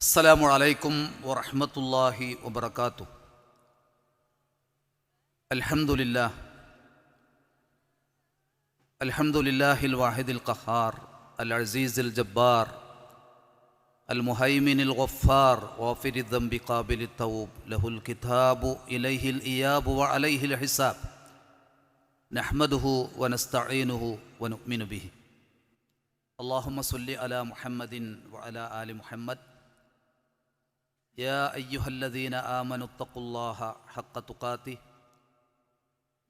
السلام عليكم ورحمة الله وبركاته. الحمد لله. الحمد لله الواحد القهار العزيز الجبار المهيمن الغفار غافر الذنب قابل التوب له الكتاب إليه الإياب وعليه الحساب. نحمده ونستعينه ونؤمن به. اللهم صل على محمد وعلى آل محمد يا أيها الذين آمنوا اتقوا الله حق تقاته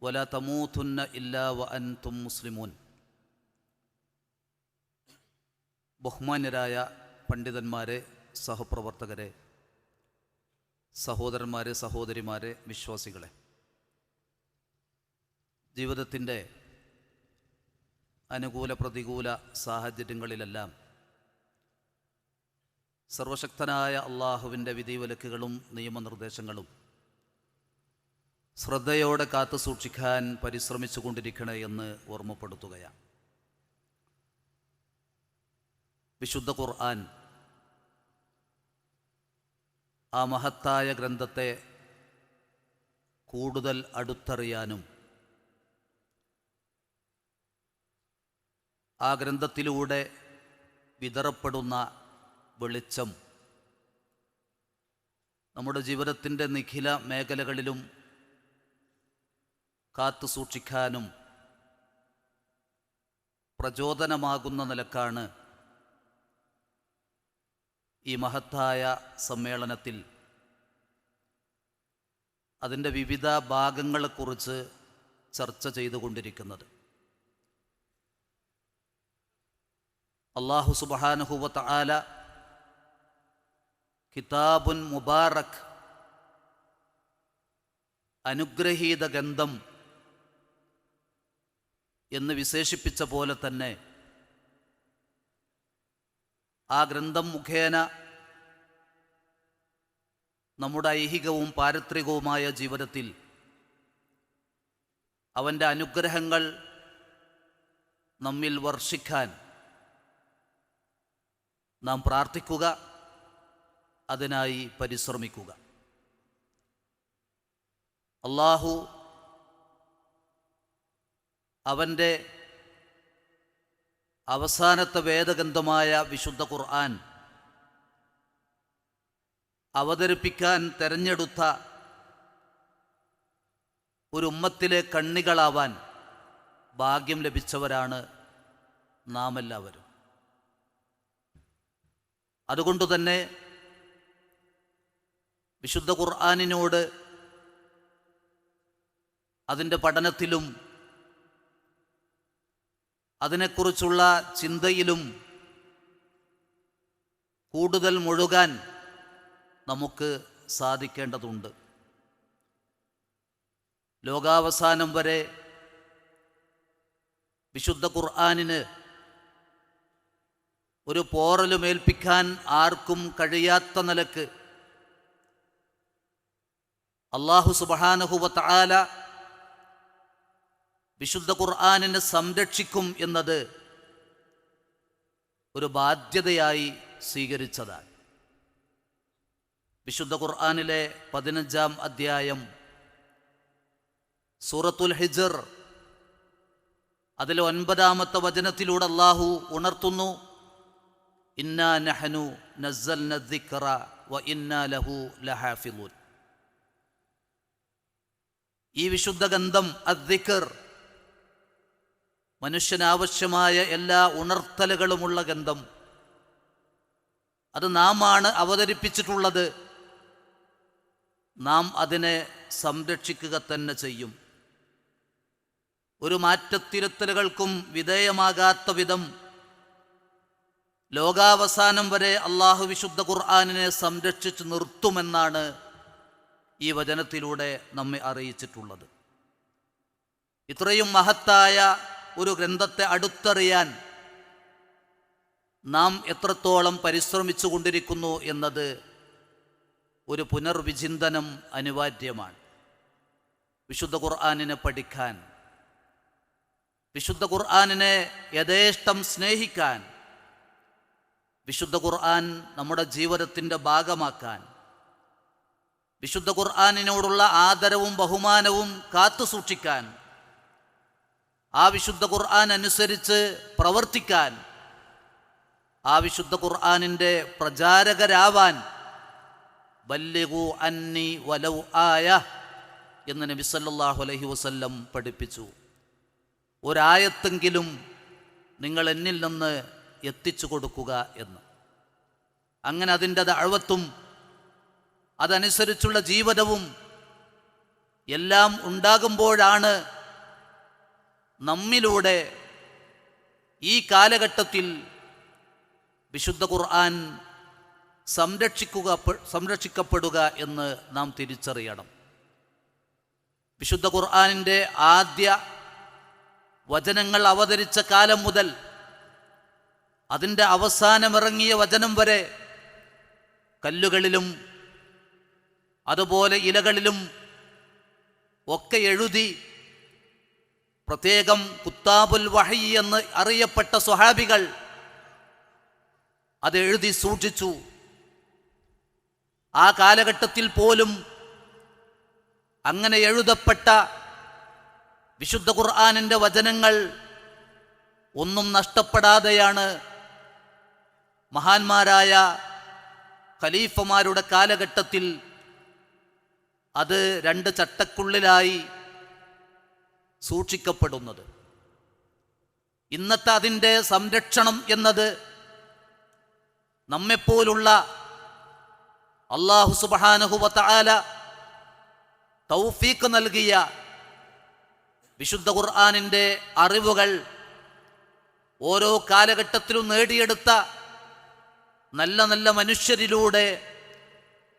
ولا تموتن إلا وأنتم مسلمون ബഹുമാന്യരായ പണ്ഡിതന്മാരെ സഹപ്രവർത്തകരെ സഹോദരന്മാരെ സഹോദരിമാരെ വിശ്വാസികളെ ജീവിതത്തിൻ്റെ അനുകൂല പ്രതികൂല സാഹചര്യങ്ങളിലെല്ലാം സർവശക്തനായ അള്ളാഹുവിന്റെ വിധിവിലക്കുകളും നിയമനിർദ്ദേശങ്ങളും ശ്രദ്ധയോടെ കാത്തു സൂക്ഷിക്കാൻ പരിശ്രമിച്ചു കൊണ്ടിരിക്കണേ എന്ന് ഓർമ്മപ്പെടുത്തുകയാണ്. വിശുദ്ധ ഖുർആൻ ആ മഹത്തായ ഗ്രന്ഥത്തെ കൂടുതൽ അടുത്തറിയാനും ആ ഗ്രന്ഥത്തിലൂടെ വിതറപ്പെടുന്ന വെളിച്ചം. നമ്മുടെ ജീവിതത്തിന്റെ നിഖില മേഖലകളിലും കാത്തു സൂക്ഷിക്കാനും പ്രചോദനമാകുന്ന നിലക്കാണ് ഈ മഹത്തായ സമ്മേളനത്തിൽ. അതിന്റെ വിവിധ ഭാഗങ്ങളെക്കുറിച്ച് ചർച്ച ചെയ്തുകൊണ്ടിരിക്കുന്നത്. അള്ളാഹു സുബാനുഹുവത്ത് ആല കിതാബുൻ മുബാറക്. അനുഗ്രഹീത ഗന്ധം എന്ന് വിശേഷിപ്പിച്ച പോലെ തന്നെ ആ ഗ്രന്ഥം മുഖേന നമ്മുടെ ഐഹികവും പാരത്രികവുമായ ജീവിതത്തിൽ അവന്റെ അനുഗ്രഹങ്ങൾ നമ്മിൽ വർഷിക്കാൻ നാം പ്രാർത്ഥിക്കുക. അതിനായി പരിശ്രമിക്കുക. അള്ളാഹു അവന്റെ അവസാനത്തെ വേദഗന്ധമായ വിശുദ്ധ ഖുർആൻ അവതരിപ്പിക്കാൻ തെരഞ്ഞെടുത്ത ഒരു ഉമ്മത്തിലെ കണ്ണികളാവാൻ ഭാഗ്യം ലഭിച്ചവരാണ് നാം എല്ലാവരും അതുകൊണ്ട് തന്നെ വിശുദ്ധ ഖുർആാനിനോട് അതിന്റെ പഠനത്തിലും അതിനെക്കുറിച്ചുള്ള ചിന്തയിലും കൂടുതൽ മുഴുകാൻ നമുക്ക് സാധിക്കേണ്ടതുണ്ട്. ലോകാവസാനം വരെ വിശുദ്ധ ഖുർആാനിന് ഒരു പോറലുമേൽപ്പിക്കാൻ ആർക്കും കഴിയാത്ത നിലയ്ക്ക് അള്ളാഹു സുബാനഹുവത്ത് ആല വിശുദ്ധ ഖുർആാനിനെ സംരക്ഷിക്കും എന്നത് ഒരു ബാധ്യതയായി സ്വീകരിച്ചതാണ്. വിശുദ്ധ ഖുർആാനിലെ പതിനഞ്ചാം അധ്യായം സൂറത്തുൽ ഹിജർ അതിലെ ഒൻപതാമത്തെ വചനത്തിലൂടെ അള്ളാഹു ഉണർത്തുന്നു ഇന്നാ നഹനു നസ്സൽ വ ഇന്നാ ലഹു ലഹാഫിലൂൻ ഈ വിശുദ്ധ ഗന്ധം അദ്ദിക്കർ മനുഷ്യനാവശ്യമായ എല്ലാ ഉണർത്തലുകളുമുള്ള ഗന്ധം. അത് നാമാണ് അവതരിപ്പിച്ചിട്ടുള്ളത്. നാം അതിനെ സംരക്ഷിക്കുക തന്നെ ചെയ്യും. ഒരു മാറ്റത്തിരുത്തലുകൾക്കും വിധേയമാകാത്ത വിധം ലോകാവസാനം വരെ അള്ളാഹു വിശുദ്ധ ഖുർആാനിനെ സംരക്ഷിച്ച് നിർത്തുമെന്നാണ് ഈ വചനത്തിലൂടെ നമ്മെ അറിയിച്ചിട്ടുള്ളത്. ഇത്രയും മഹത്തായ ഒരു ഗ്രന്ഥത്തെ അടുത്തറിയാൻ നാം എത്രത്തോളം പരിശ്രമിച്ചു കൊണ്ടിരിക്കുന്നു എന്നത് ഒരു പുനർവിചിന്തനം അനിവാര്യമാണ്. വിശുദ്ധ ഖുർആാനിനെ പഠിക്കാൻ വിശുദ്ധ ഖുർആാനിനെ യഥേഷ്ടം സ്നേഹിക്കാൻ വിശുദ്ധ ഖുർആൻ നമ്മുടെ ജീവിതത്തിന്റെ ഭാഗമാക്കാൻ വിശുദ്ധ ഖുർആാനിനോടുള്ള ആദരവും ബഹുമാനവും കാത്തു സൂക്ഷിക്കാൻ ആ വിശുദ്ധ ഖുർആൻ അനുസരിച്ച് പ്രവർത്തിക്കാൻ ആ വിശുദ്ധ ഖുർആാനിന്റെ പ്രചാരകരാവാൻ ബല്ലിഗു അന്നി വലൗ ആയ എന്ന് നബി സല്ലല്ലാഹു അലൈഹി വസല്ലം പഠിപ്പിച്ചു. ഒരായത്തെങ്കിലും നിങ്ങൾ എന്നിൽ നിന്ന് എത്തിച്ചു കൊടുക്കുക എന്ന്. അങ്ങനെ അതിന്റെ അഴവത്തും അതനുസരിച്ചുള്ള ജീവിതവും എല്ലാം ഉണ്ടാകുമ്പോഴാണ് നമ്മിലൂടെ ഈ കാലഘട്ടത്തിൽ വിശുദ്ധ ഖുർആൻ സംരക്ഷിക്കുക സംരക്ഷിക്കപ്പെടുക എന്ന് നാം തിരിച്ചറിയണം. വിശുദ്ധ ഖുർആാനിന്റെ ആദ്യ വചനങ്ങൾ അവതരിച്ച കാലം മുതൽ അതിന്റെ അവസാനമിറങ്ങിയ വചനം വരെ കല്ലുകളിലും അതുപോലെ ഇലകളിലും ഒക്കെ എഴുതി പ്രത്യേകം കുത്താബുൽ വഹി എന്ന് അറിയപ്പെട്ട സ്വഹാബികൾ അത് എഴുതി സൂക്ഷിച്ചു. ആ കാലഘട്ടത്തിൽ പോലും അങ്ങനെ എഴുതപ്പെട്ട വിശുദ്ധ ഖുർആാനിന്റെ വചനങ്ങൾ ഒന്നും നഷ്ടപ്പെടാതെയാണ് മഹാന്മാരായ ഖലീഫമാരുടെ കാലഘട്ടത്തിൽ അത് രണ്ട് ചട്ടക്കുള്ളിലായി സൂക്ഷിക്കപ്പെടുന്നത്. ഇന്നത്തെ അതിന്റെ സംരക്ഷണം എന്നത് നമ്മെപ്പോലുള്ള അള്ളാഹു സുബാനഹുബത്താല തൗഫീക്ക് നൽകിയ വിശുദ്ധ ഖുർആാനിന്റെ അറിവുകൾ ഓരോ കാലഘട്ടത്തിലും നേടിയെടുത്ത നല്ല നല്ല മനുഷ്യരിലൂടെ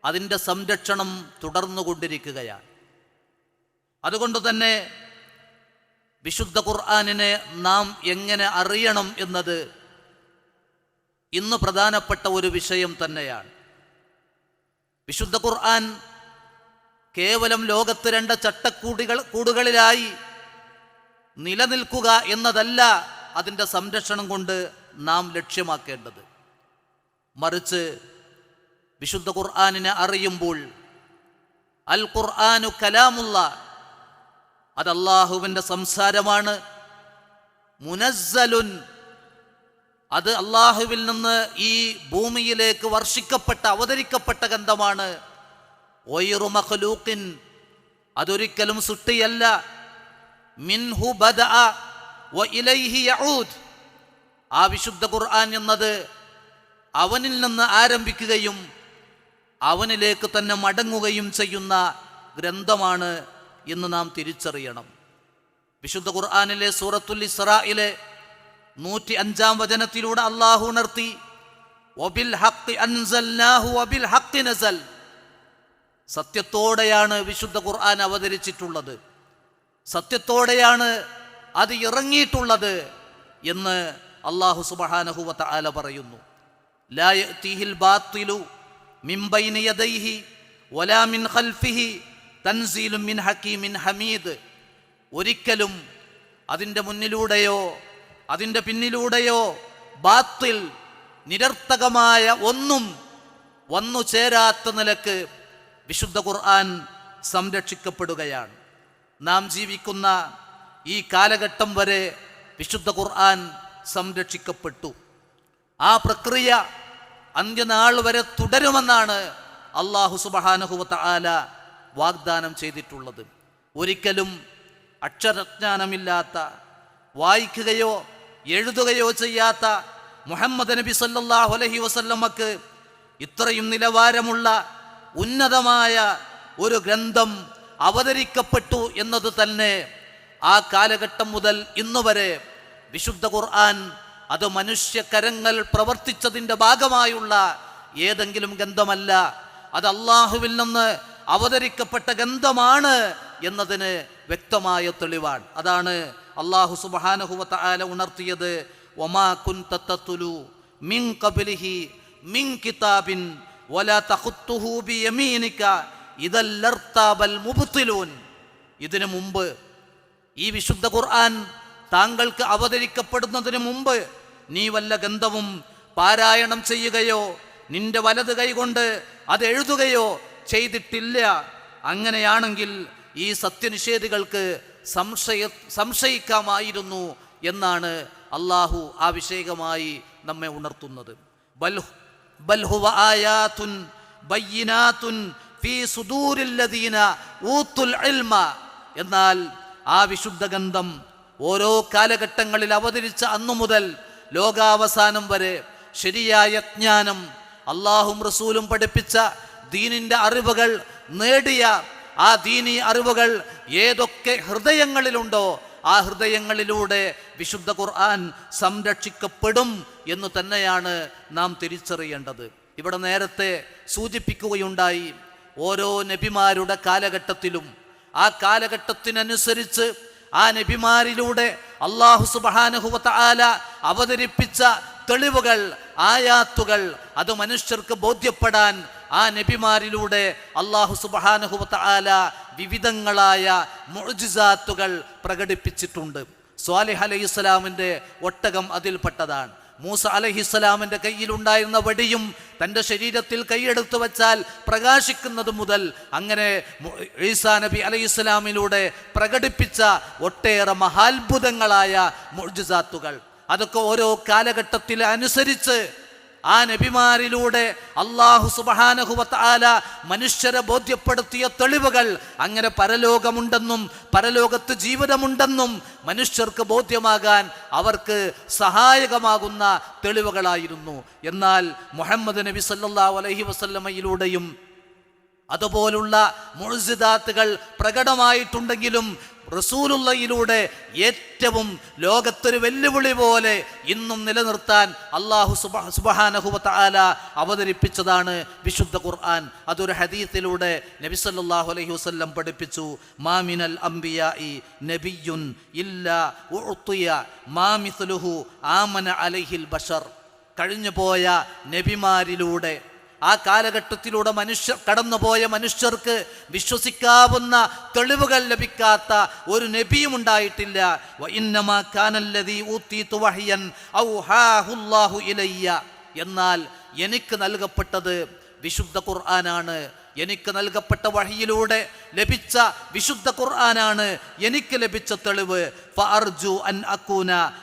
അതിന്റെ സംരക്ഷണം തുടർന്നുകൊണ്ടിരിക്കുകയാണ്. അതുകൊണ്ട് തന്നെ വിശുദ്ധ ഖുർആാനിനെ നാം എങ്ങനെ അറിയണം എന്നത് ഇന്ന് പ്രധാനപ്പെട്ട ഒരു വിഷയം തന്നെയാണ്. വിശുദ്ധ ഖുർആൻ കേവലം ലോകത്ത് രണ്ട് ചട്ടക്കൂടികൾ കൂടുകളിലായി നിലനിൽക്കുക എന്നതല്ല അതിന്റെ സംരക്ഷണം കൊണ്ട് നാം ലക്ഷ്യമാക്കേണ്ടത്. മറിച്ച് വിശുദ്ധ ഖുർആാനിനെ അറിയുമ്പോൾ അൽ ഖുർആാനു കലാമുള്ള അത് അള്ളാഹുവിന്റെ സംസാരമാണ്. മുനസ്സലുൻ അത് അള്ളാഹുവിൽ നിന്ന് ഈ ഭൂമിയിലേക്ക് വർഷിക്കപ്പെട്ട അവതരിക്കപ്പെട്ട ഗന്ധമാണ് ഒയ്റു മഖലൂക്കിൻ അതൊരിക്കലും സൃഷ്ടിയല്ല. മിൻഹു ബദ ഇലൈഹി യഊദ്. ആ വിശുദ്ധ ഖുർആൻ എന്നത് അവനിൽ നിന്ന് ആരംഭിക്കുകയും അവനിലേക്ക് തന്നെ മടങ്ങുകയും ചെയ്യുന്ന ഗ്രന്ഥമാണ് എന്ന് നാം തിരിച്ചറിയണം. വിശുദ്ധ ഖുർആാനിലെ സൂറത്തുൽ ഇസ്രായിലെ നൂറ്റി അഞ്ചാം വചനത്തിലൂടെ അള്ളാഹു ഉണർത്തി വബിൽ ഹഖ് അൻസൽനാഹു വബിൽ ഹഖ് നസൽ. സത്യത്തോടെയാണ് വിശുദ്ധ ഖുർആൻ അവതരിച്ചിട്ടുള്ളത്. സത്യത്തോടെയാണ് അത് ഇറങ്ങിയിട്ടുള്ളത് എന്ന് അള്ളാഹു സുബഹാനഹുവത്ത ആല പറയുന്നു. ലാ തീഹിൽ ബാത്തിലു മിൻ ബൈനി യദൈഹി വലാ മിൻ ഖൽഫിഹി തൻസീലും മിൻ ഹക്കീമിൻ ഹമീദ്. ഒരിക്കലും അതിന്റെ മുന്നിലൂടെയോ അതിന്റെ പിന്നിലൂടെയോ ബാത്തിൽ നിരർത്ഥകമായ ഒന്നും വന്നു ചേരാത്ത നിലയ്ക്ക് വിശുദ്ധ ഖുർആൻ സംരക്ഷിക്കപ്പെടുകയാണ്. നാം ജീവിക്കുന്ന ഈ കാലഘട്ടം വരെ വിശുദ്ധ ഖുർആൻ സംരക്ഷിക്കപ്പെട്ടു. ആ പ്രക്രിയ അന്ത്യനാൾ വരെ തുടരുമെന്നാണ് അള്ളാഹു സുബഹാനഹുവത്ത ആല വാഗ്ദാനം ചെയ്തിട്ടുള്ളത്. ഒരിക്കലും അക്ഷരജ്ഞാനമില്ലാത്ത വായിക്കുകയോ എഴുതുകയോ ചെയ്യാത്ത മുഹമ്മദ് നബി സല്ലല്ലാഹു അലൈഹി വസല്ലമ്മക്ക് ഇത്രയും നിലവാരമുള്ള ഉന്നതമായ ഒരു ഗ്രന്ഥം അവതരിക്കപ്പെട്ടു എന്നത് തന്നെ ആ കാലഘട്ടം മുതൽ ഇന്നുവരെ വിശുദ്ധ ഖുർആൻ അത് മനുഷ്യകരങ്ങൾ പ്രവർത്തിച്ചതിന്റെ ഭാഗമായുള്ള ഏതെങ്കിലും ഗന്ധമല്ല. അത് അള്ളാഹുവിൽ നിന്ന് അവതരിക്കപ്പെട്ട ഗന്ധമാണ് എന്നതിന് വ്യക്തമായ തെളിവാണ്. അതാണ് അള്ളാഹു സുബാനഹുവത്ത ആല ഉണർത്തിയത്. ഒമാ കുൻ തത്തത്തുലു മിൻ കബിലിഹി മിൻ കിതാബിൻ ഇതിനു മുമ്പ് ഈ വിശുദ്ധ ഖുർആൻ താങ്കൾക്ക് അവതരിക്കപ്പെടുന്നതിന് മുമ്പ് നീ വല്ല ഗന്ധവും പാരായണം ചെയ്യുകയോ നിന്റെ വലത് കൈകൊണ്ട് അത് എഴുതുകയോ ചെയ്തിട്ടില്ല. അങ്ങനെയാണെങ്കിൽ ഈ സത്യനിഷേധികൾക്ക് സംശയ സംശയിക്കാമായിരുന്നു എന്നാണ് അള്ളാഹു അഭിഷേകമായി നമ്മെ ഉണർത്തുന്നത്. എന്നാൽ ആ വിശുദ്ധ ഗന്ധം ഓരോ കാലഘട്ടങ്ങളിൽ അവതരിച്ച അന്നു മുതൽ ലോകാവസാനം വരെ ശരിയായ ജ്ഞാനം അള്ളാഹും റസൂലും പഠിപ്പിച്ച ദീനിന്റെ അറിവുകൾ നേടിയ ആ ദീനി അറിവുകൾ ഏതൊക്കെ ഹൃദയങ്ങളിലുണ്ടോ ആ ഹൃദയങ്ങളിലൂടെ വിശുദ്ധ ഖുർആൻ സംരക്ഷിക്കപ്പെടും എന്ന് തന്നെയാണ് നാം തിരിച്ചറിയേണ്ടത്. ഇവിടെ നേരത്തെ സൂചിപ്പിക്കുകയുണ്ടായി ഓരോ നബിമാരുടെ കാലഘട്ടത്തിലും ആ കാലഘട്ടത്തിനനുസരിച്ച് ആ നബിമാരിലൂടെ അള്ളാഹു സുബാനുഹുവത്ത ആല അവതരിപ്പിച്ച തെളിവുകൾ ആയാത്തുകൾ അത് മനുഷ്യർക്ക് ബോധ്യപ്പെടാൻ ആ നബിമാരിലൂടെ അള്ളാഹു സുബാനുഹുവത്ത ആല വിവിധങ്ങളായ മുഴുജിസാത്തുകൾ പ്രകടിപ്പിച്ചിട്ടുണ്ട്. സ്വാലിഹ് അലൈഹി സ്വലാമിന്റെ ഒട്ടകം അതിൽപ്പെട്ടതാണ്. മൂസ അലഹിസ്സലാമിന്റെ കയ്യിലുണ്ടായിരുന്ന വടിയും തന്റെ ശരീരത്തിൽ കൈയെടുത്തു വച്ചാൽ പ്രകാശിക്കുന്നത് മുതൽ അങ്ങനെ ഈസാ നബി അലൈഹിസ്സലാമിലൂടെ പ്രകടിപ്പിച്ച ഒട്ടേറെ മഹാത്ഭുതങ്ങളായ മുഴുജാത്തുകൾ അതൊക്കെ ഓരോ കാലഘട്ടത്തിൽ അനുസരിച്ച് ആ നബിമാരിലൂടെ അള്ളാഹു സുബഹാനഹുവത്ത് ആല മനുഷ്യരെ ബോധ്യപ്പെടുത്തിയ തെളിവുകൾ. അങ്ങനെ പരലോകമുണ്ടെന്നും പരലോകത്ത് ജീവിതമുണ്ടെന്നും മനുഷ്യർക്ക് ബോധ്യമാകാൻ അവർക്ക് സഹായകമാകുന്ന തെളിവുകളായിരുന്നു. എന്നാൽ മുഹമ്മദ് നബി സല്ലാ അലഹി വസല്ലമയിലൂടെയും അതുപോലുള്ള മുഴുസിദാത്തുകൾ പ്രകടമായിട്ടുണ്ടെങ്കിലും റസൂലുള്ളയിലൂടെ ഏറ്റവും ലോകത്തൊരു വെല്ലുവിളി പോലെ ഇന്നും നിലനിർത്താൻ അള്ളാഹു സുബ സുബഹാനഹുവത്ത ആല അവതരിപ്പിച്ചതാണ് വിശുദ്ധ ഖുർആൻ. അതൊരു ഹദീത്തിലൂടെ നബി സല്ലല്ലാഹു അലൈഹി വസല്ലം പഠിപ്പിച്ചു മാമിനൽ അംബിയായി നബിയുൻ ഇല്ല ആമന അലൈഹിൽ ബഷർ. കഴിഞ്ഞുപോയ നബിമാരിലൂടെ ആ കാലഘട്ടത്തിലൂടെ മനുഷ്യർ കടന്നുപോയ മനുഷ്യർക്ക് വിശ്വസിക്കാവുന്ന തെളിവുകൾ ലഭിക്കാത്ത ഒരു നബിയും ഉണ്ടായിട്ടില്ല. എന്നാൽ എനിക്ക് നൽകപ്പെട്ടത് വിശുദ്ധ ഖുർആനാണ്. എനിക്ക് നൽകപ്പെട്ട വഴിയിലൂടെ ലഭിച്ച വിശുദ്ധ ഖുർആനാണ് എനിക്ക് ലഭിച്ച തെളിവ്. ഫർജു അൻ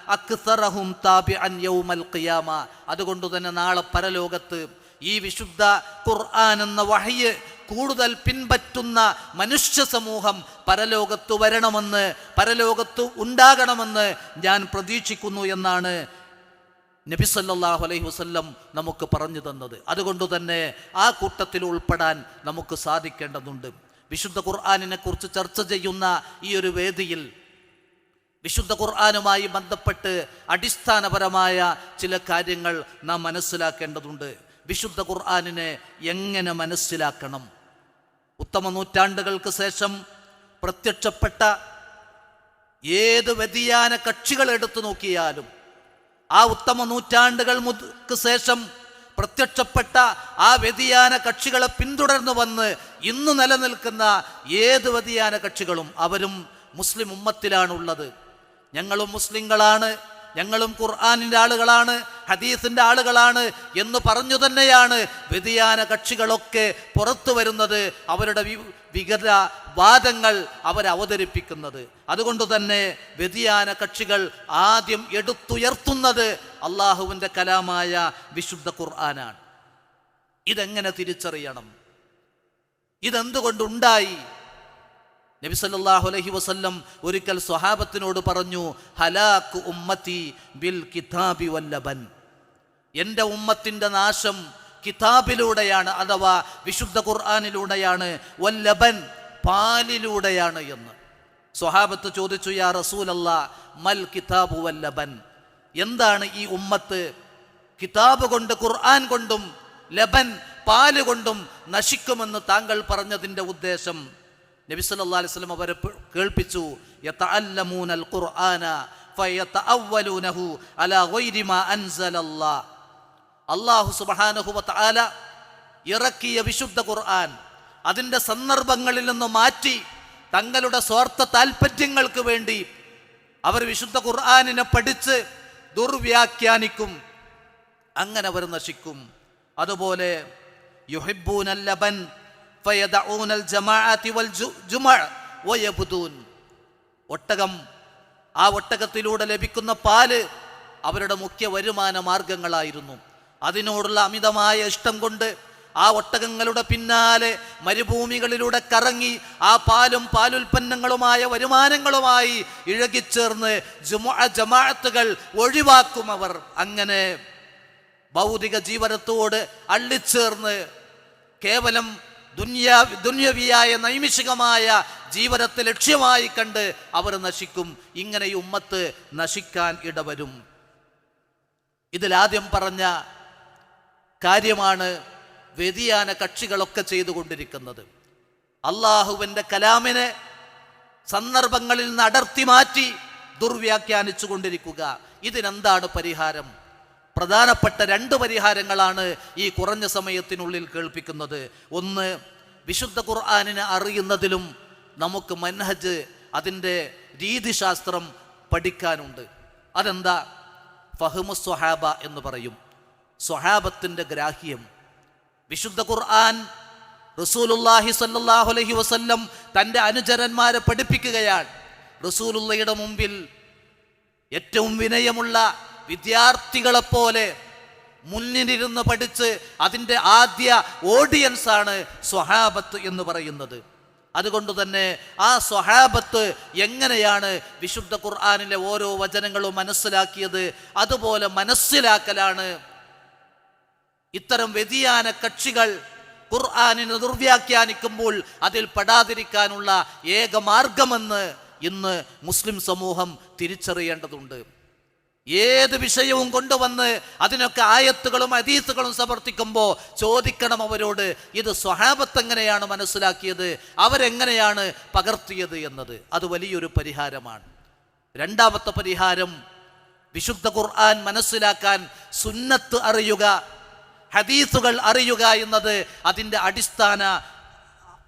അക്സറഹും യൗമൽ ഖിയാമ. അതുകൊണ്ട് തന്നെ നാളെ പരലോകത്ത് ഈ വിശുദ്ധ ഖുർആൻ എന്ന വഹയ്യ് കൂടുതൽ പിൻപറ്റുന്ന മനുഷ്യ സമൂഹം പരലോകത്ത് വരണമെന്ന് പരലോകത്ത് ഉണ്ടാകണമെന്ന് ഞാൻ പ്രതീക്ഷിക്കുന്നു എന്നാണ് നബി സല്ലല്ലാഹു അലൈഹി വസല്ലം നമുക്ക് പറഞ്ഞു തന്നത്. അതുകൊണ്ട് തന്നെ ആ കൂട്ടത്തിൽ ഉൾപ്പെടാൻ നമുക്ക് സാധിക്കേണ്ടതുണ്ട്. വിശുദ്ധ ഖുർആാനിനെ കുറിച്ച് ചർച്ച ചെയ്യുന്ന ഈ ഒരു വേദിയിൽ വിശുദ്ധ ഖുർആാനുമായി ബന്ധപ്പെട്ട് അടിസ്ഥാനപരമായ ചില കാര്യങ്ങൾ നാം മനസ്സിലാക്കേണ്ടതുണ്ട്. വിശുദ്ധ ഖുർആാനിനെ എങ്ങനെ മനസ്സിലാക്കണം? ഉത്തമ നൂറ്റാണ്ടുകൾക്ക് ശേഷം പ്രത്യക്ഷപ്പെട്ട ഏത് വ്യതിയാന കക്ഷികൾ എടുത്തു നോക്കിയാലും ആ ഉത്തമ നൂറ്റാണ്ടുകൾ മുതൽക്ക് ശേഷം പ്രത്യക്ഷപ്പെട്ട ആ വ്യതിയാന കക്ഷികളെ പിന്തുടർന്നു വന്ന് ഇന്ന് നിലനിൽക്കുന്ന ഏത് വ്യതിയാന കക്ഷികളും അവരും മുസ്ലിം ഉമ്മത്തിലാണുള്ളത്. ഞങ്ങളും മുസ്ലിങ്ങളാണ്. ഞങ്ങളും ഖുർആാനിന്റെ ആളുകളാണ് ഹദീസിന്റെ ആളുകളാണ് എന്ന് പറഞ്ഞു തന്നെയാണ് വ്യതിയാന കക്ഷികളൊക്കെ പുറത്തു വരുന്നത് അവരുടെ വികത വാദങ്ങൾ അവരവതരിപ്പിക്കുന്നത് അതുകൊണ്ട് തന്നെ വ്യതിയാന കക്ഷികൾ ആദ്യം എടുത്തുയർത്തുന്നത് അള്ളാഹുവിന്റെ കലാമായ വിശുദ്ധ ഖുർആനാണ്. ഇതെങ്ങനെ തിരിച്ചറിയണം? ഇതെന്തുകൊണ്ടുണ്ടായി? നബി സല്ലാഹു അലഹി വസല്ലം ഒരിക്കൽ സ്വഹാബത്തിനോട് പറഞ്ഞു ഹലാക്ക് ഉമ്മത്തി ബിൽ കിതാബി വല്ലബൻ എന്റെ ഉമ്മത്തിന്റെ നാശം കിതാബിലൂടെയാണ് അഥവാ വിശുദ്ധ ഖുർആാനിലൂടെയാണ് വല്ലബൻ പാലിലൂടെയാണ് എന്ന്. സ്വഹാബത്ത് ചോദിച്ചു യാ റസൂലല്ല മൽ കിതാബു വല്ലബൻ എന്താണ് ഈ ഉമ്മത്ത്? കിതാബ് കൊണ്ട് ഖുർആൻ കൊണ്ടും ലബൻ പാൽ കൊണ്ടും നശിക്കുമെന്ന് താങ്കൾ പറഞ്ഞതിന്റെ ഉദ്ദേശം. നബി സല്ലാ അലൈഹി വസല്ലം അവരെ കേൾപ്പിച്ചു. സുബ്ഹാനഹു വതആല ഇറക്കിയ വിശുദ്ധ ഖുർആൻ അതിന്റെ സന്ദർഭങ്ങളിൽ നിന്ന് മാറ്റി തങ്ങളുടെ സ്വാർത്ഥ താല്പര്യങ്ങൾക്ക് വേണ്ടി അവർ വിശുദ്ധ ഖുർആാനിനെ പഠിച്ച് ദുർവ്യാഖ്യാനിക്കും. അങ്ങനെ അവർ നശിക്കും. അതുപോലെ യുഹിബ്ബൂനൽ ഒട്ടകം ആ ഒട്ടകത്തിലൂടെ ലഭിക്കുന്ന പാൽ അവരുടെ മുഖ്യ വരുമാന മാർഗങ്ങളായിരുന്നു. അതിനോടുള്ള അമിതമായ ഇഷ്ടം കൊണ്ട് ആ ഒട്ടകങ്ങളുടെ പിന്നാലെ മരുഭൂമികളിലൂടെ കറങ്ങി ആ പാലും പാലുൽപ്പന്നങ്ങളുമായ വരുമാനങ്ങളുമായി ഇഴകിച്ചേർന്ന് ജുമുഅ ജമാഅത്തുകൾ ഒഴിവാക്കും അവർ. അങ്ങനെ ഭൗതിക ജീവനത്തോട് അള്ളിച്ചേർന്ന് കേവലം ദുന്യാ ദുന്യവിയായ നൈമിഷികമായ ജീവിതത്തെ ലക്ഷ്യമായി കണ്ട് അവർ നശിക്കും. ഇങ്ങനെ ഈ ഉമ്മത്ത് നശിക്കാൻ ഇടവരും. ഇതിലാദ്യം പറഞ്ഞ കാര്യമാണ് വ്യതിയാന കക്ഷികളൊക്കെ ചെയ്തുകൊണ്ടിരിക്കുന്നത്. അള്ളാഹുവിന്റെ കലാമിനെ സന്ദർഭങ്ങളിൽ നിന്ന് അടർത്തി മാറ്റി ദുർവ്യാഖ്യാനിച്ചു കൊണ്ടിരിക്കുക ഇതിനെന്താണ് പരിഹാരം? പ്രധാനപ്പെട്ട രണ്ട് പരിഹാരങ്ങളാണ് ഈ കുറഞ്ഞ സമയത്തിനുള്ളിൽ കേൾപ്പിക്കുന്നത്. ഒന്ന് വിശുദ്ധ ഖുർആാനിനെ അറിയുന്നതിലും നമുക്ക് മൻഹജ് അതിന്റെ രീതിശാസ്ത്രം പഠിക്കാനുണ്ട്. അതെന്താ? ഫഹ്മു സ്വഹാബ എന്ന് പറയും. സ്വഹാബത്തിന്റെ ഗ്രാഹ്യം. വിശുദ്ധ ഖുർആൻ റസൂലുല്ലാഹി സല്ലാഹു അലൈഹി വസല്ലം തന്റെ അനുചരന്മാരെ പഠിപ്പിക്കുകയാണ്. റസൂലുള്ളയുടെ മുമ്പിൽ ഏറ്റവും വിനയമുള്ള വിദ്യാർത്ഥികളെപ്പോലെ മുന്നിലിരുന്ന് പഠിച്ച് അതിന്റെ ആദ്യ ഓഡിയൻസ് ആണ് സ്വഹാബത്ത് എന്ന് പറയുന്നത്. അതുകൊണ്ട് തന്നെ ആ സ്വഹാബത്ത് എങ്ങനെയാണ് വിശുദ്ധ ഖുർആാനിലെ ഓരോ വചനങ്ങളും മനസ്സിലാക്കിയത്? അതുപോലെ മനസ്സിലാക്കലാണ്. ഇത്തരം വ്യതിയാന കക്ഷികൾ ഖുർആാനിനെ ദുർവ്യാഖ്യാനിക്കുമ്പോൾ അതിൽ പെടാതിരിക്കാനുള്ള ഏക മാർഗമെന്ന് ഇന്ന് മുസ്ലിം സമൂഹം തിരിച്ചറിയേണ്ടതുണ്ട്. ഏത് വിഷയവും കൊണ്ടുവന്ന് അതിനൊക്കെ ആയത്തുകളും അതീത്തുകളും സമർത്ഥിക്കുമ്പോൾ ചോദിക്കണം അവരോട് ഇത് സ്വഹാബത്ത് എങ്ങനെയാണ് മനസ്സിലാക്കിയത്? അവരെങ്ങനെയാണ് പകർത്തിയത് എന്നത്? അത് വലിയൊരു പരിഹാരമാണ്. രണ്ടാമത്തെ പരിഹാരം വിശുദ്ധ ഖുർആൻ മനസ്സിലാക്കാൻ സുന്നത്ത് അറിയുക ഹദീസുകൾ അറിയുക എന്നത് അതിന്റെ അടിസ്ഥാന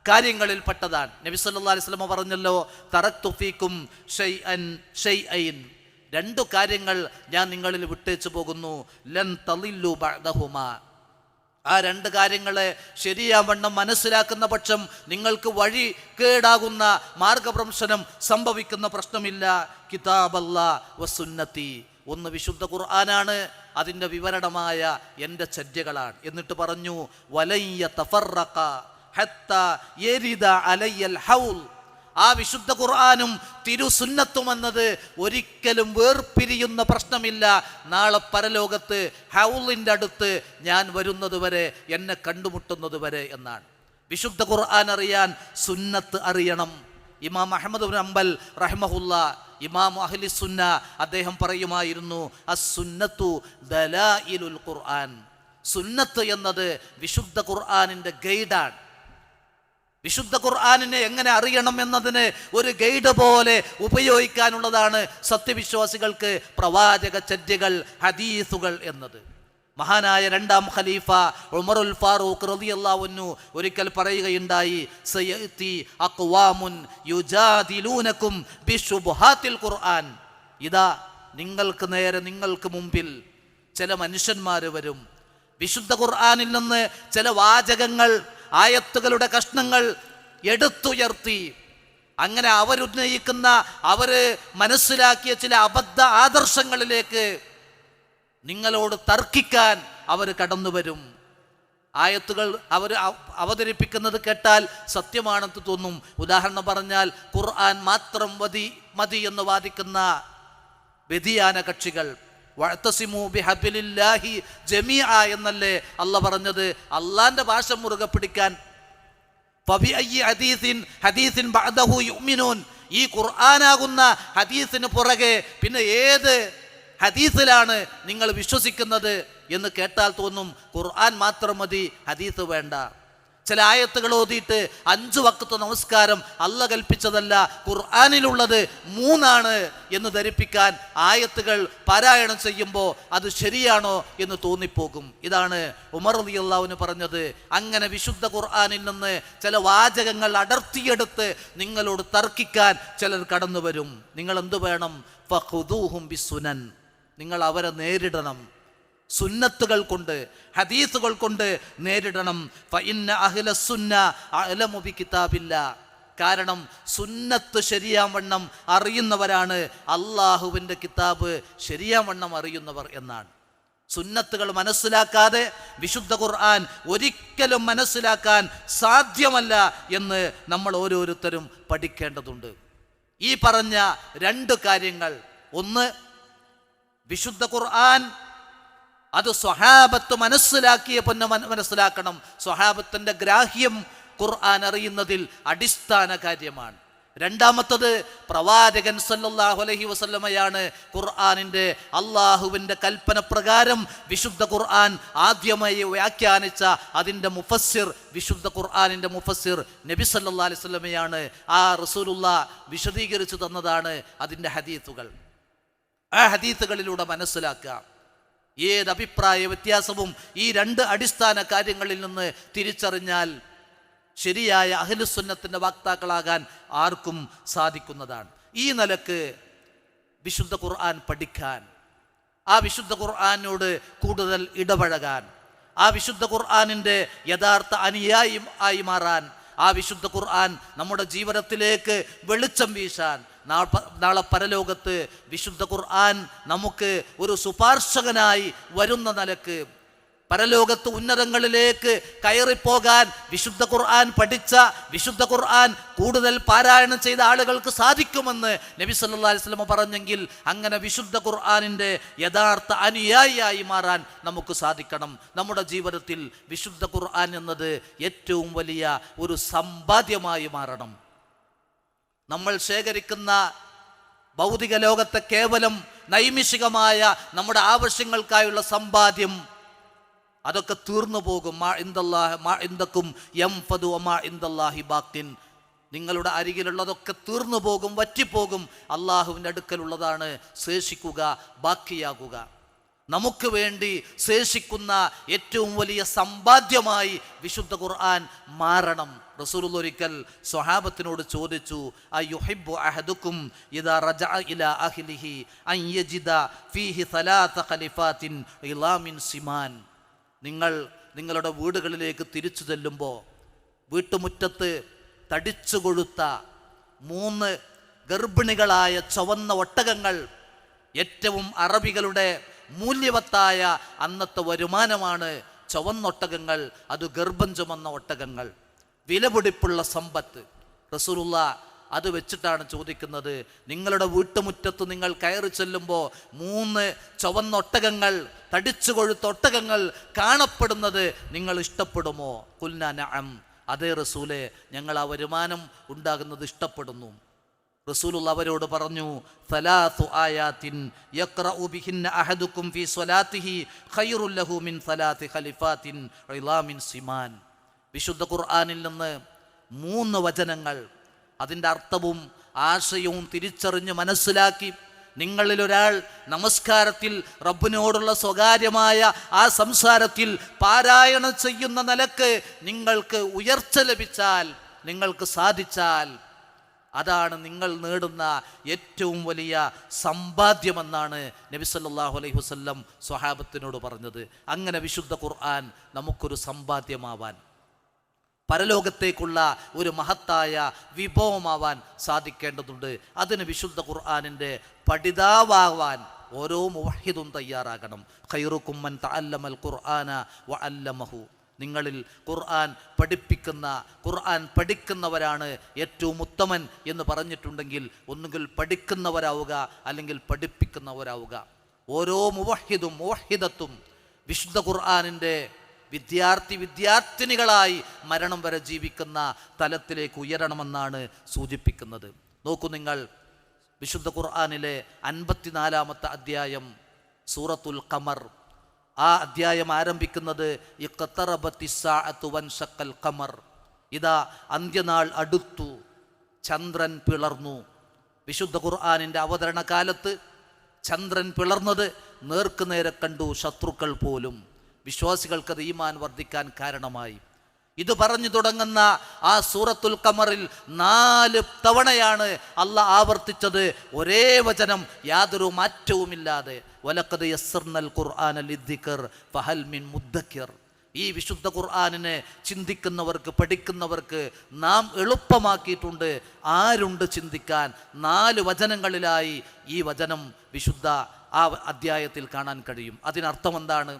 കാര്യങ്ങളിൽപ്പെട്ടതാണ്. നബി സല്ലല്ലാഹു അലൈഹി വസല്ലം പറഞ്ഞല്ലോ തറക്തു ഫീക്കും ഷൈഅൻ ഷൈഅൻ. രണ്ടു കാര്യങ്ങൾ ഞാൻ നിങ്ങളിൽ വിട്ടേച്ചു പോകുന്നു. ലൻ തളില്ലു ബഹുമ ആ രണ്ട് കാര്യങ്ങളെ ശരിയാവണ്ണം മനസ്സിലാക്കുന്ന പക്ഷം നിങ്ങൾക്ക് വഴി കേടാകുന്ന മാർഗഭ്രംശനം സംഭവിക്കുന്ന പ്രശ്നമില്ല. കിതാബല്ല വസുന്നത്തി ഒന്ന് വിശുദ്ധ ഖുർആനാണ്. അതിന്റെ വിവരണമായ എന്റെ ചര്യകളാണ്. എന്നിട്ട് പറഞ്ഞു വലയ്യ തഫറക്ക ഹത്ത യരിദ അലയ്യൽ ഹൗൽ. ആ വിശുദ്ധ ഖുർആാനും തിരുസുന്നത്തും എന്നത് ഒരിക്കലും വേർപിരിയുന്ന പ്രശ്നമില്ല. നാളെ പരലോകത്ത് ഹൗലിന്റെ അടുത്ത് ഞാൻ വരുന്നത് വരെ എന്നെ കണ്ടുമുട്ടുന്നത് വരെ എന്നാണ്. വിശുദ്ധ ഖുർആൻ അറിയാൻ സുന്നത്ത് അറിയണം. ഇമാം അഹമ്മദ് അംബൽ റഹ്മഹുല്ല ഇമാം അഹ്ലി സുന്ന അദ്ദേഹം പറയുമായിരുന്നു അസുന്നത്തു ദലായിലുൽ ഖുർആൻ. സുന്നത്ത് എന്നത് വിശുദ്ധ ഖുർആാനിന്റെ ഗൈഡാണ്. വിശുദ്ധ ഖുർആാനിനെ എങ്ങനെ അറിയണം എന്നതിന് ഒരു ഗൈഡ് പോലെ ഉപയോഗിക്കാനുള്ളതാണ് സത്യവിശ്വാസികൾക്ക് പ്രവാചക ചര്യകൾ ഹദീസുകൾ എന്നത്. മഹാനായ രണ്ടാം ഖലീഫ ഉമറുൽ ഫാറൂഖ് റളിയല്ലാഹു ഒരിക്കൽ പറയുകയുണ്ടായി അഖ്വാമുൻ യുജാദിലൂനകും ഖുർആൻ. ഇതാ നിങ്ങൾക്ക് നേരെ നിങ്ങൾക്ക് മുമ്പിൽ ചില മനുഷ്യന്മാർ വരും. വിശുദ്ധ ഖുർആനിൽ നിന്ന് ചില വാചകങ്ങൾ ആയത്തുകളുടെ കഷ്ണങ്ങൾ എടുത്തുയർത്തി. അങ്ങനെ അവരുന്നയിക്കുന്ന അവർ മനസ്സിലാക്കിയ ചില അബദ്ധ ആദർശങ്ങളിലേക്ക് നിങ്ങളോട് തർക്കിക്കാൻ അവർ കടന്നു വരും ആയത്തുകൾ അവർ അവതരിപ്പിക്കുന്നത് കേട്ടാൽ സത്യമാണെന്ന് തോന്നും. ഉദാഹരണം പറഞ്ഞാൽ ഖുർആൻ മാത്രം മതി മതി എന്ന് വാദിക്കുന്ന വ്യതിയാന കക്ഷികൾ. വഴത്തസിമു ബിഹബിലില്ലാഹി ജമീഅ എന്നല്ലേ അല്ല പറഞ്ഞത്? അള്ളാന്റെ ഭാഷ മുറുകെ പിടിക്കാൻ. ഈ ഖുർആനാകുന്ന ഹദീസിന് പുറകെ പിന്നെ ഏത് ഹദീസിലാണ് നിങ്ങൾ വിശ്വസിക്കുന്നത് എന്ന് കേട്ടാൽ തോന്നും ഖുർആൻ മാത്രം മതി ഹദീസ് വേണ്ട. ചില ആയത്തുകൾ ഓതിയിട്ട് അഞ്ച് വക്കത്ത് നമസ്കാരം അല്ല കൽപ്പിച്ചതല്ല ഖുർആാനിലുള്ളത് മൂന്നാണ് എന്ന് ധരിപ്പിക്കാൻ ആയത്തുകൾ പാരായണം ചെയ്യുമ്പോൾ അത് ശരിയാണോ എന്ന് തോന്നിപ്പോകും. ഇതാണ് ഉമർ അലി അള്ളാവിന് പറഞ്ഞത്. അങ്ങനെ വിശുദ്ധ ഖുർആാനിൽ നിന്ന് ചില വാചകങ്ങൾ അടർത്തിയെടുത്ത് നിങ്ങളോട് തർക്കിക്കാൻ ചിലർ കടന്നു വരും നിങ്ങൾ എന്തു വേണം ബിസുനൻ. നിങ്ങൾ അവരെ നേരിടണം. സുന്നത്തുകൾ കൊണ്ട് ഹദീസുകൾ കൊണ്ട് നേരിടണം. ഫഇന്ന അഹ്ല സുന്ന അഅലമു ബി കിതാബില്ല കാരണം സുന്നത്ത് ശരിയാവണ്ണം അറിയുന്നവരാണ്. അള്ളാഹുവിന്റെ കിതാബ് ശരിയാവണ്ണം അറിയുന്നവർ എന്നാണ്. സുന്നത്തുകൾ മനസ്സിലാക്കാതെ വിശുദ്ധ ഖുർആൻ ഒരിക്കലും മനസ്സിലാക്കാൻ സാധ്യമല്ല എന്ന് നമ്മൾ ഓരോരുത്തരും പഠിക്കേണ്ടതുണ്ട്. ഈ പറഞ്ഞ രണ്ട് കാര്യങ്ങൾ. ഒന്ന് വിശുദ്ധ ഖുർആൻ അത് സ്വഹാബത്ത് മനസ്സിലാക്കിയ പൊന്നെ മനസ്സിലാക്കണം. സ്വഹാബത്തിന്റെ ഗ്രാഹ്യം ഖുർആൻ അറിയുന്നതിൽ അടിസ്ഥാന കാര്യമാണ്. രണ്ടാമത്തത് പ്രവാചകൻ സല്ലാഹു അലഹി വസല്ലമയാണ് ഖുർആാനിന്റെ അള്ളാഹുവിന്റെ കൽപ്പന പ്രകാരം വിശുദ്ധ ഖുർആൻ ആദ്യമായി വ്യാഖ്യാനിച്ച അതിന്റെ മുഫസ്സിർ വിശുദ്ധ ഖുർആാനിന്റെ മുഫസ്സിർ നബി സല്ലാ അലൈഹി സ്വലമയാണ് ആ റസൂലുള്ള വിശദീകരിച്ചു തന്നതാണ് അതിന്റെ ഹദീത്തുകൾ. ആ ഹദീത്തുകളിലൂടെ മനസ്സിലാക്കുക ഏത് അഭിപ്രായ വ്യത്യാസവും ഈ രണ്ട് അടിസ്ഥാന കാര്യങ്ങളിൽ നിന്ന് തിരിച്ചറിഞ്ഞാൽ ശരിയായ അഹ്ലുസുന്നത്തിന്റെ വാക്താക്കളാകാൻ ആർക്കും സാധിക്കുന്നതാണ്. ഈ നിലയ്ക്ക് വിശുദ്ധ ഖുർആൻ പഠിക്കാൻ ആ വിശുദ്ധ ഖുർആാനോട് കൂടുതൽ ഇടപഴകാൻ ആ വിശുദ്ധ ഖുർആാനിന്റെ യഥാർത്ഥ അനുയായി ആയി മാറാൻ ആ വിശുദ്ധ ഖുർആൻ നമ്മുടെ ജീവിതത്തിലേക്ക് വെളിച്ചം വീശാൻ നാളെ പരലോകത്ത് വിശുദ്ധ ഖുർആൻ നമുക്ക് ഒരു സുപാർശകനായി വരുന്ന നിലയ്ക്ക് പരലോകത്ത് ഉന്നതങ്ങളിലേക്ക് കയറിപ്പോകാൻ വിശുദ്ധ ഖുർആൻ പഠിച്ച വിശുദ്ധ ഖുർആൻ കൂടുതൽ പാരായണം ചെയ്ത ആളുകൾക്ക് സാധിക്കുമെന്ന് നബി അലൈഹി വസല്ലം പറഞ്ഞെങ്കിൽ അങ്ങനെ വിശുദ്ധ ഖുർആനിന്റെ യഥാർത്ഥ അനുയായിയായി മാറാൻ നമുക്ക് സാധിക്കണം. നമ്മുടെ ജീവിതത്തിൽ വിശുദ്ധ ഖുർആൻ എന്നത് ഏറ്റവും വലിയ ഒരു സമ്പാദ്യമായി മാറണം. നമ്മൾ ശേഖരിക്കുന്ന ഭൗതിക ലോകത്തെ കേവലം നൈമിഷികമായ നമ്മുടെ ആവശ്യങ്ങൾക്കായുള്ള സമ്പാദ്യം അതൊക്കെ തീർന്നു പോകും. മാ ഇന്ദല്ലാഹ് മാ ഇന്ദക്കും എം ഫതു മാ ഇന്ദല്ലാഹി ബാക്തിൻ നിങ്ങളുടെ അരികിലുള്ളതൊക്കെ തീർന്നു പോകും വറ്റിപ്പോകും. അള്ളാഹുവിന്റെ അടുക്കലുള്ളതാണ് ശേഷിക്കുക ബാക്കിയാകുക. നമുക്ക് വേണ്ടി ശേഷിക്കുന്ന ഏറ്റവും വലിയ സമ്പാദ്യമായി വിശുദ്ധ ഖുർആൻ മാറണം. റസൂലുള്ള ഒരിക്കൽ സ്വഹാബത്തിനോട് ചോദിച്ചു ഇദാ റജഅ ഇലാ അൻ യജിദ ഫീഹി ഇലാമിൻ സിമാൻ. നിങ്ങൾ നിങ്ങളുടെ വീടുകളിലേക്ക് തിരിച്ചു ചെല്ലുമ്പോൾ വീട്ടുമുറ്റത്ത് തടിച്ചു കൊഴുത്ത മൂന്ന് ഗർഭിണികളായ ചുവന്ന ഒട്ടകങ്ങൾ ഏറ്റവും അറബികളുടെ മൂല്യവത്തായ അന്നത്തെ വരുമാനമാണ് ചുവന്നൊട്ടകങ്ങൾ അത് ഗർഭം ചുമന്ന ഒട്ടകങ്ങൾ. വിലപിടിപ്പുള്ള സമ്പത്ത്. റസൂലുള്ള അത് വെച്ചിട്ടാണ് ചോദിക്കുന്നത്. നിങ്ങളുടെ വീട്ടുമുറ്റത്ത് നിങ്ങൾ കയറി ചെല്ലുമ്പോൾ മൂന്ന് ചുവന്നൊട്ടകങ്ങൾ തടിച്ചു കൊഴുത്ത ഒട്ടകങ്ങൾ കാണപ്പെടുന്നത് നിങ്ങൾ ഇഷ്ടപ്പെടുമോ? കുൽനാനം അതേ റസൂലെ ഞങ്ങൾ ആ വരുമാനം ഉണ്ടാകുന്നത് ഇഷ്ടപ്പെടുന്നു. റസൂലുള്ള അവരോട് പറഞ്ഞു ആയാത്തിൻ സ്വലാത്തിഹി ലഹു മിൻ സിമാൻ. വിശുദ്ധ ഖുർആനിൽ നിന്ന് മൂന്ന് വചനങ്ങൾ അതിന്റെ അർത്ഥവും ആശയവും തിരിച്ചറിഞ്ഞ് മനസ്സിലാക്കി നിങ്ങളിൽ ഒരാൾ നമസ്കാരത്തിൽ റബ്ബിനോടുള്ള സ്വകാര്യമായ ആ സംസാരത്തിൽ പാരായണം ചെയ്യുന്ന നിലയ്ക്ക് നിങ്ങൾക്ക് ഉയർച്ച ലഭിച്ചാൽ നിങ്ങൾക്ക് സാധിച്ചാൽ അതാണ് നിങ്ങൾ നേടുന്ന ഏറ്റവും വലിയ സമ്പാദ്യമെന്നാണ് നബി സല്ലല്ലാഹു അലൈഹി വസ്ല്ലം സ്വഹാബത്തിനോട് പറഞ്ഞത്. അങ്ങനെ വിശുദ്ധ ഖുർആൻ നമുക്കൊരു സമ്പാദ്യമാവാൻ പരലോകത്തേക്കുള്ള ഒരു മഹത്തായ വിഭവമാവാൻ സാധിക്കേണ്ടതുണ്ട്. അതിന് വിശുദ്ധ ഖുർആാനിന്റെ പഠിതാവാൻ ഓരോ മുവഹിദും തയ്യാറാകണം. ഖൈറുക്കുമ്മൻ തഅല്ലമൽ ഖുർആന വ അല്ലമഹു. നിങ്ങളിൽ ഖുർആൻ പഠിപ്പിക്കുന്ന ഖുർആൻ പഠിക്കുന്നവരാണ് ഏറ്റവും ഉത്തമൻ എന്ന് പറഞ്ഞിട്ടുണ്ടെങ്കിൽ ഒന്നുകിൽ പഠിക്കുന്നവരാവുക അല്ലെങ്കിൽ പഠിപ്പിക്കുന്നവരാവുക. ഓരോ മുവഹിദും മുവഹിദത്തും വിശുദ്ധ ഖുർആാനിന്റെ വിദ്യാർത്ഥി വിദ്യാർത്ഥിനികളായി മരണം വരെ ജീവിക്കുന്ന തലത്തിലേക്ക് ഉയരണമെന്നാണ് സൂചിപ്പിക്കുന്നത്. നോക്കൂ നിങ്ങൾ വിശുദ്ധ ഖുർആാനിലെ അൻപത്തിനാലാമത്തെ അധ്യായം സൂറത്തുൽ ഖമർ. ആ അധ്യായം ആരംഭിക്കുന്നത് ഖമർ. ഇതാ അന്ത്യനാൾ അടുത്തു ചന്ദ്രൻ പിളർന്നു. വിശുദ്ധ ഖുർആാനിന്റെ അവതരണ കാലത്ത് ചന്ദ്രൻ പിളർന്നത് നേർക്കുനേരെ കണ്ടു ശത്രുക്കൾ പോലും. വിശ്വാസികൾക്കത് ഈമാൻ വർദ്ധിക്കാൻ കാരണമായി. ഇത് പറഞ്ഞു തുടങ്ങുന്ന ആ സൂറത്തുൽ കമറിൽ നാല് തവണയാണ് അല്ല ആവർത്തിച്ചത്. ഒരേ വചനം യാതൊരു മാറ്റവുമില്ലാതെ. ഫഹൽ മിൻ ഈ വിശുദ്ധ ഖുർആാനിനെ ചിന്തിക്കുന്നവർക്ക് പഠിക്കുന്നവർക്ക് നാം എളുപ്പമാക്കിയിട്ടുണ്ട്. ആരുണ്ട് ചിന്തിക്കാൻ? നാല് വചനങ്ങളിലായി ഈ വചനം വിശുദ്ധ ആ അധ്യായത്തിൽ കാണാൻ കഴിയും. അതിനർത്ഥം എന്താണ്?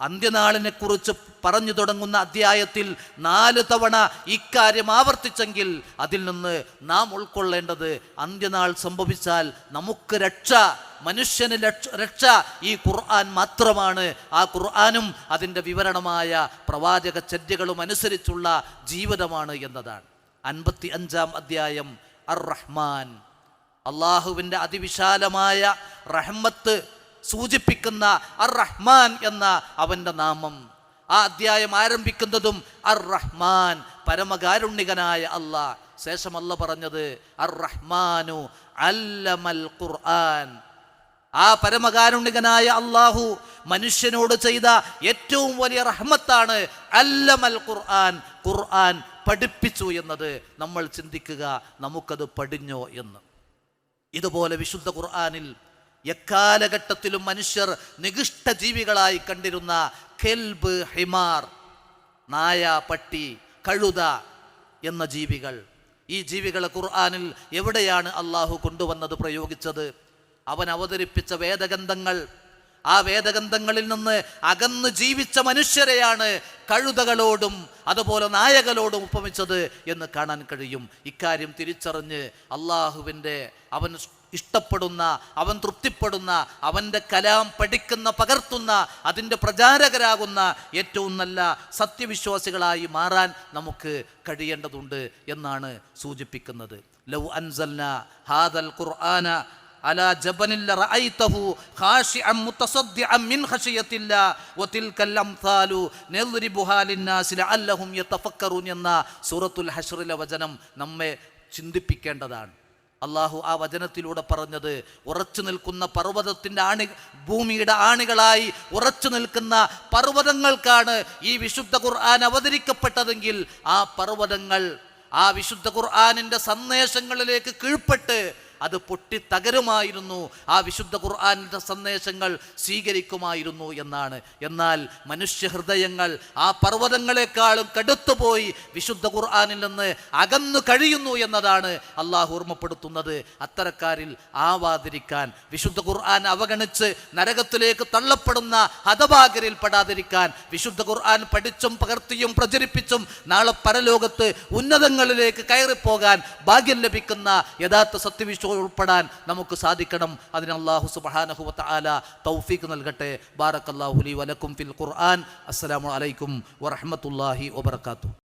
അന്ത്യനാളിനെ കുറിച്ച് പറഞ്ഞു തുടങ്ങുന്ന അധ്യായത്തിൽ നാല് തവണ ഇക്കാര്യം ആവർത്തിച്ചെങ്കിൽ അതിൽ നിന്ന് നാം ഉൾക്കൊള്ളേണ്ടത് അന്ത്യനാൾ സംഭവിച്ചാൽ നമുക്ക് രക്ഷ മനുഷ്യന് രക്ഷ രക്ഷ ഈ ഖുർആൻ മാത്രമാണ്. ആ ഖുർആാനും അതിന്റെ വിവരണമായ പ്രവാചക ചര്യകളും അനുസരിച്ചുള്ള ജീവിതമാണ് എന്നതാണ്. അൻപത്തി അഞ്ചാം അധ്യായം അർ റഹ്മാൻ. അള്ളാഹുവിന്റെ അതിവിശാലമായ റഹ്മത്ത് സൂചിപ്പിക്കുന്ന അർ റഹ്മാൻ എന്ന അവന്റെ നാമം. ആ അധ്യായം ആരംഭിക്കുന്നതും അർ റഹ്മാൻ പരമകാരുണ്യകനായ അല്ല ശേഷം അല്ല പറഞ്ഞത് അർ റഹ്മാനു അല്ലമൽ ഖുർആൻ. ആ പരമകാരുണ്യകനായ അള്ളാഹു മനുഷ്യനോട് ചെയ്ത ഏറ്റവും വലിയ റഹ്മത്താണ് അല്ലമൽ ഖുർആൻ. ഖുർആൻ പഠിപ്പിച്ചു എന്നത് നമ്മൾ ചിന്തിക്കുക നമുക്കത് പടിഞ്ഞോ എന്ന്. ഇതുപോലെ വിശുദ്ധ ഖുർആനിൽ എക്കാലഘട്ടത്തിലും മനുഷ്യർ നികിഷ്ട ജീവികളായി കണ്ടിരുന്ന കെൽബ് ഹിമാർ നായ പട്ടി കഴുത എന്ന ജീവികൾ. ഈ ജീവികളെ ഖുർആാനിൽ എവിടെയാണ് അള്ളാഹു കൊണ്ടുവന്നത് പ്രയോഗിച്ചത്? അവൻ അവതരിപ്പിച്ച വേദഗന്ധങ്ങൾ. ആ വേദഗന്ധങ്ങളിൽ നിന്ന് അകന്ന് ജീവിച്ച മനുഷ്യരെയാണ് കഴുതകളോടും അതുപോലെ നായകളോടും ഉപമിച്ചത് എന്ന് കാണാൻ കഴിയും. ഇക്കാര്യം തിരിച്ചറിഞ്ഞ് അള്ളാഹുവിന്റെ അവൻ ഇഷ്ടപ്പെടുന്ന അവൻ തൃപ്തിപ്പെടുന്ന അവൻ്റെ കലാം പഠിക്കുന്ന പകർത്തുന്ന അതിൻ്റെ പ്രചാരകരാകുന്ന ഏറ്റവും നല്ല സത്യവിശ്വാസികളായി മാറാൻ നമുക്ക് കഴിയേണ്ടതുണ്ട് എന്നാണ് സൂചിപ്പിക്കുന്നത് ലൗ അൻസൽന ഹാദൽ ഖുർആന على جبل لرأيته خاشعا متصدعا من خشية الله وتلك الأمثال نضربها للناس لعلهم يتفكرون എന്ന സൂറത്തുൽ ഹഷ്റിലെ വചനം നമ്മെ ചിന്തിപ്പിക്കേണ്ടതാണ് അള്ളാഹു ആ വചനത്തിലൂടെ പറഞ്ഞത് ഉറച്ചു നിൽക്കുന്ന പർവതത്തിന്റെ ആണി ഭൂമിയുടെ ആണികളായി ഉറച്ചു നിൽക്കുന്ന പർവതങ്ങൾക്കാണ് ഈ വിശുദ്ധ ഖുർആൻ അവതരിക്കപ്പെട്ടതെങ്കിൽ ആ പർവതങ്ങൾ ആ വിശുദ്ധ ഖുർആാനിന്റെ സന്ദേശങ്ങളിലേക്ക് കീഴ്പ്പെട്ട് അത് പൊട്ടിത്തകരുമായിരുന്നു. ആ വിശുദ്ധ ഖുർആാനിന്റെ സന്ദേശങ്ങൾ സ്വീകരിക്കുമായിരുന്നു എന്നാണ്. എന്നാൽ മനുഷ്യ ഹൃദയങ്ങൾ ആ പർവതങ്ങളെക്കാളും കടുത്തുപോയി വിശുദ്ധ ഖുർആാനിൽ നിന്ന് അകന്നു കഴിയുന്നു എന്നതാണ് അള്ളാഹു ഓർമ്മപ്പെടുത്തുന്നത്. അത്തരക്കാരിൽ ആവാതിരിക്കാൻ വിശുദ്ധ ഖുർആൻ അവഗണിച്ച് നരകത്തിലേക്ക് തള്ളപ്പെടുന്ന ഹതഭാഗരിൽ പെടാതിരിക്കാൻ വിശുദ്ധ ഖുർആൻ പഠിച്ചും പകർത്തിയും പ്രചരിപ്പിച്ചും നാളെ പരലോകത്ത് ഉന്നതങ്ങളിലേക്ക് കയറിപ്പോകാൻ ഭാഗ്യം ലഭിക്കുന്ന യഥാർത്ഥ സത്യവിശ്വാസം ഉൾപ്പെടാൻ നമുക്ക് സാധിക്കണം. അതിന് അള്ളാഹു സുബാനഹുവത്ത ആല തൗഫീഖ് നൽകട്ടെ. ബാറക്കല്ലാഹുലി വലക്കും ഫിൽ ഖുർആൻ. അസ്സലാമു അലൈക്കും വറഹമത്തല്ലാഹി വബർക്കാത്തു